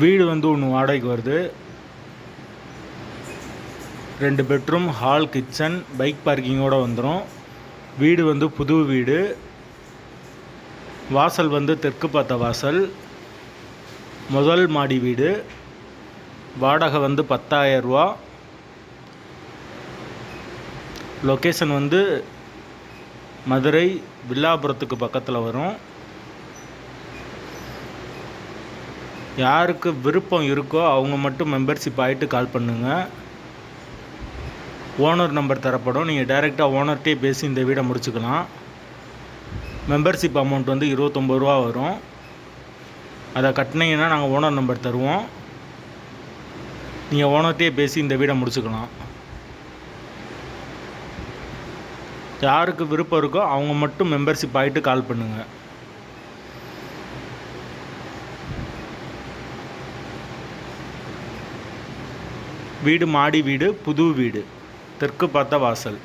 வீடு வந்து ஒன்று வாடகைக்கு வருது. ரெண்டு பெட்ரூம் ஹால் கிச்சன் பைக் பார்க்கிங்கோடு வந்துடும் வீடு வந்து புது வீடு. வாசல் வந்து தெற்கு பார்த்த வாசல். முதல் மாடி வீடு. வாடகை வந்து பத்தாயிரரூவா லொக்கேஷன் வந்து மதுரை வில்லாபுரத்துக்கு பக்கத்தில் வரும். யாருக்கு விருப்பம் இருக்கோ அவங்க மட்டும் மெம்பர்ஷிப் ஆகிட்டு கால் பண்ணுங்கள் ஓனர் நம்பர் தரப்படும். நீங்கள் டைரெக்டாக ஓனர்கிட்டே பேசி இந்த வீடை முடிச்சுக்கலாம். மெம்பர்ஷிப் அமௌண்ட் வந்து இருபத்தொம்பது ரூபா வரும். அதை கட்டினீங்கன்னா நாங்கள் ஓனர் நம்பர் தருவோம். நீங்கள் ஓனர்கிட்டே பேசி இந்த வீடை முடிச்சுக்கலாம். யாருக்கு விருப்பம் இருக்கோ அவங்க மட்டும் மெம்பர்ஷிப் ஆகிட்டு கால் பண்ணுங்கள் வீடு மாடி வீடு புது வீடு. தெற்கு பார்த்த வாசல்.